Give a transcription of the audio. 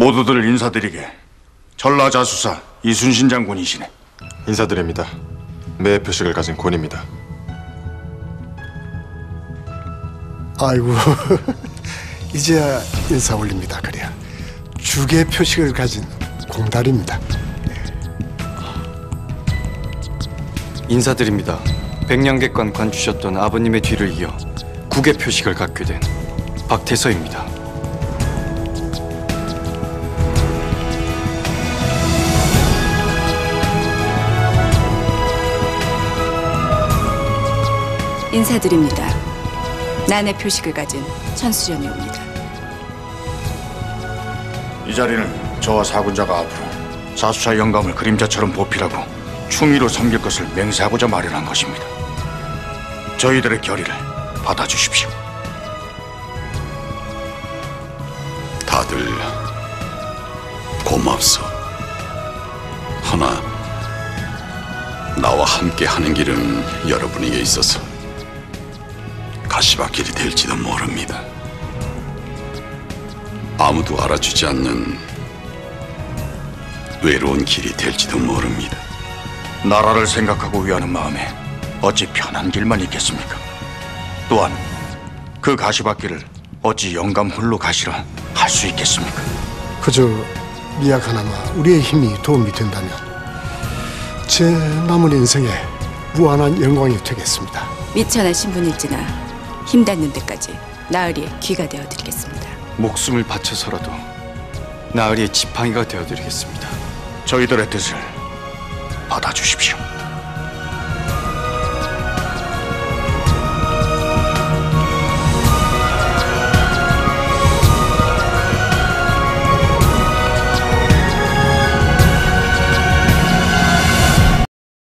모두들 인사드리게 전라자수사 이순신 장군이시네. 인사드립니다. 매 표식을 가진 권입니다. 아이고 이제야 인사 올립니다 그래야 주계 표식을 가진 공달입니다 인사드립니다. 백량객관 관주셨던 아버님의 뒤를 이어 국의 표식을 갖게 된 박태서입니다. 인사드립니다. 난의 표식을 가진 천수전이옵니다. 이 자리는 저와 사군자가 앞으로 자수차 영감을 그림자처럼 보필하고 충의로 섬길 것을 맹세하고자 마련한 것입니다. 저희들의 결의를 받아주십시오. 다들 고맙소. 하나 나와 함께 하는 길은 여러분에게 있어서 가시밭길이 될지도 모릅니다. 아무도 알아주지 않는 외로운 길이 될지도 모릅니다. 나라를 생각하고 위하는 마음에 어찌 편한 길만 있겠습니까? 또한 그 가시밭길을 어찌 영감 홀로 가시라 할 수 있겠습니까? 그저 미약 하나마 우리의 힘이 도움이 된다면 제 남은 인생에 무한한 영광이 되겠습니다 미천한 신분일지나 힘 닿는 데까지 나으리의 귀가 되어드리겠습니다. 목숨을 바쳐서라도 나으리의 지팡이가 되어드리겠습니다. 저희들의 뜻을 받아주십시오.